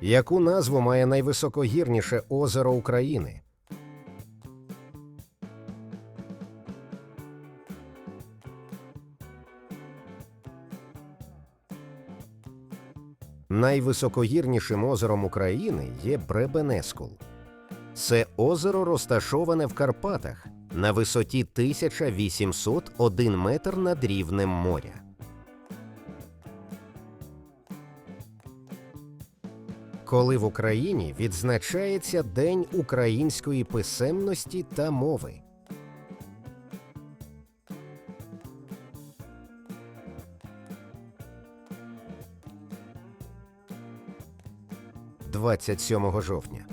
Яку назву має найвисокогірніше озеро України? Найвисокогірнішим озером України є Бребенескул. Це озеро розташоване в Карпатах на висоті 1801 метр над рівнем моря. Коли в Україні відзначається День української писемності та мови. – 27 жовтня.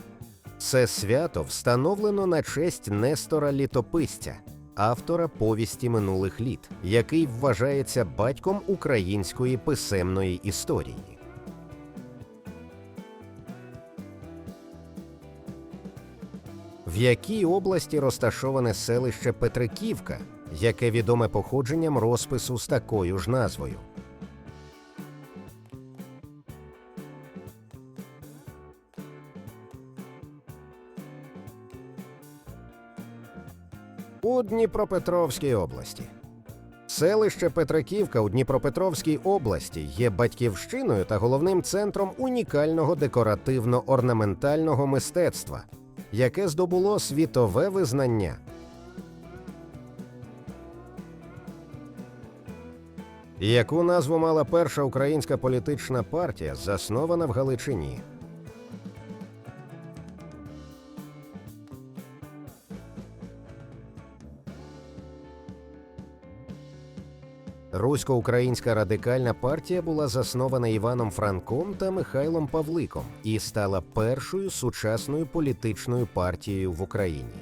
Це свято встановлено на честь Нестора Літописця, автора повісті минулих літ, який вважається батьком української писемної історії. В якій області розташоване селище Петриківка, яке відоме походженням розпису з такою ж назвою. У Дніпропетровській області. Селище Петриківка у Дніпропетровській області є батьківщиною та головним центром унікального декоративно-орнаментального мистецтва, яке здобуло світове визнання. Яку назву мала перша українська політична партія, заснована в Галичині? Русько-українська радикальна партія була заснована Іваном Франком та Михайлом Павликом і стала першою сучасною політичною партією в Україні.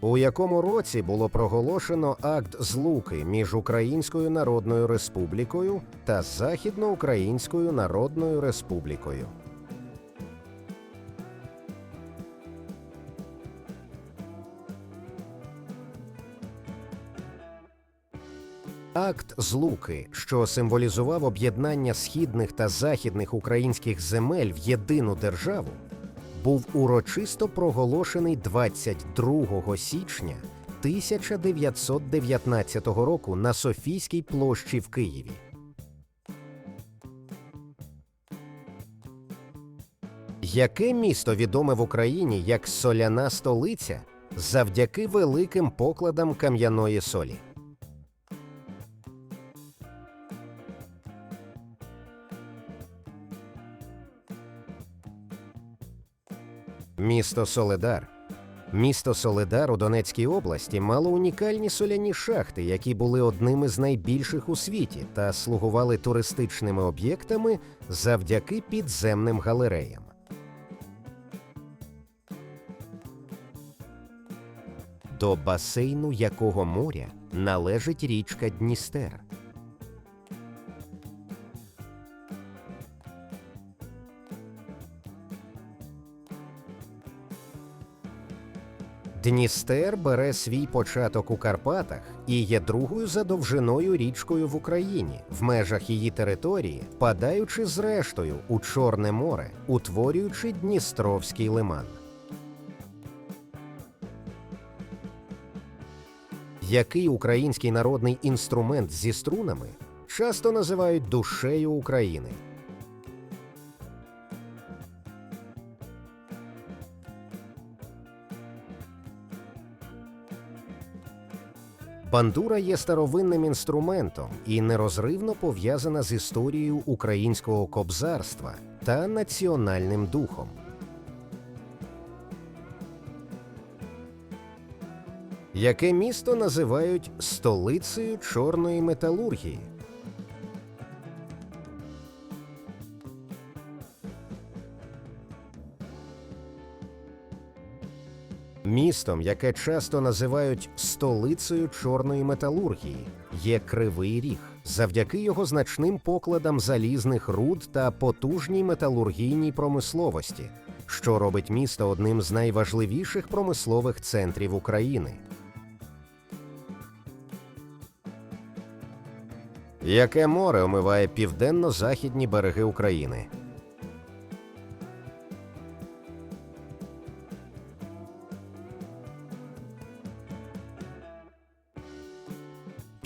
У якому році було проголошено акт злуки між Українською Народною Республікою та Західноукраїнською Народною Республікою? Акт злуки, що символізував об'єднання східних та західних українських земель в єдину державу, був урочисто проголошений 22 січня 1919 року на Софійській площі в Києві. Яке місто відоме в Україні як соляна столиця завдяки великим покладам кам'яної солі? Місто Соледар. Місто Соледар у Донецькій області мало унікальні соляні шахти, які були одними з найбільших у світі та слугували туристичними об'єктами завдяки підземним галереям. До басейну якого моря належить річка Дністер. Дністер бере свій початок у Карпатах і є другою за довжиною річкою в Україні, в межах її території, впадаючи зрештою у Чорне море, утворюючи Дністровський лиман. Який український народний інструмент зі струнами часто називають душею України? Бандура є старовинним інструментом і нерозривно пов'язана з історією українського кобзарства та національним духом. Яке місто називають столицею чорної металургії? Містом, яке часто називають столицею чорної металургії, є Кривий Ріг, завдяки його значним покладам залізних руд та потужній металургійній промисловості, що робить місто одним з найважливіших промислових центрів України. Яке море омиває південно-західні береги України?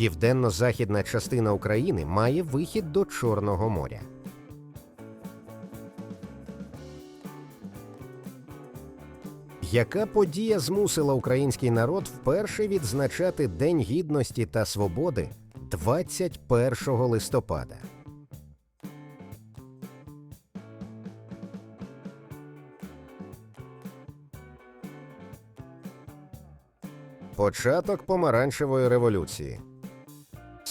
Південно-західна частина України має вихід до Чорного моря. Яка подія змусила український народ вперше відзначати День гідності та свободи 21 листопада? Початок помаранчевої революції.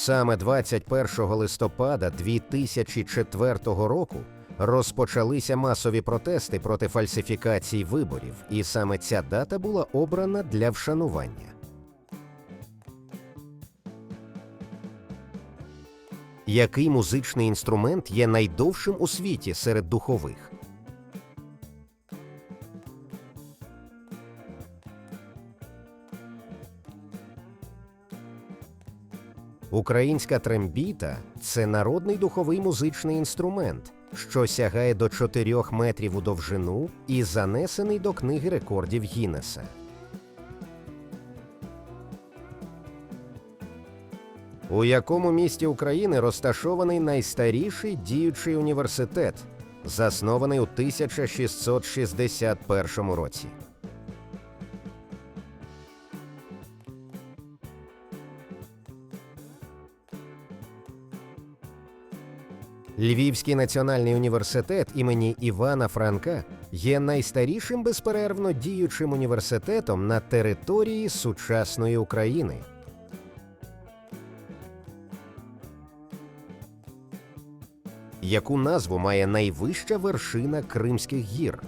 Саме 21 листопада 2004 року розпочалися масові протести проти фальсифікацій виборів, і саме ця дата була обрана для вшанування. Який музичний інструмент є найдовшим у світі серед духових? Українська трембіта це народний духовий музичний інструмент, що сягає до 4 метрів у довжину і занесений до книги рекордів Гіннеса. У якому місті України розташований найстаріший діючий університет, заснований у 1661 році? Львівський національний університет імені Івана Франка є найстарішим безперервно діючим університетом на території сучасної України. Яку назву має найвища вершина Кримських гір?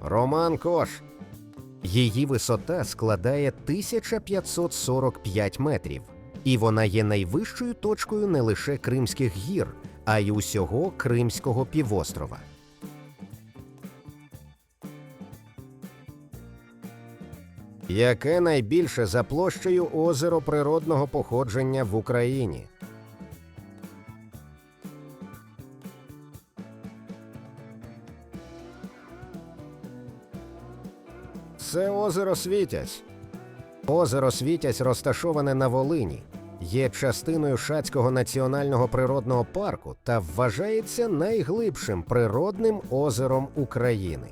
Роман Кош. Її висота складає 1545 метрів, і вона є найвищою точкою не лише Кримських гір, а й усього Кримського півострова. Яке найбільше за площею озеро природного походження в Україні? Це озеро Світязь. Озеро Світязь розташоване на Волині, є частиною Шацького національного природного парку та вважається найглибшим природним озером України.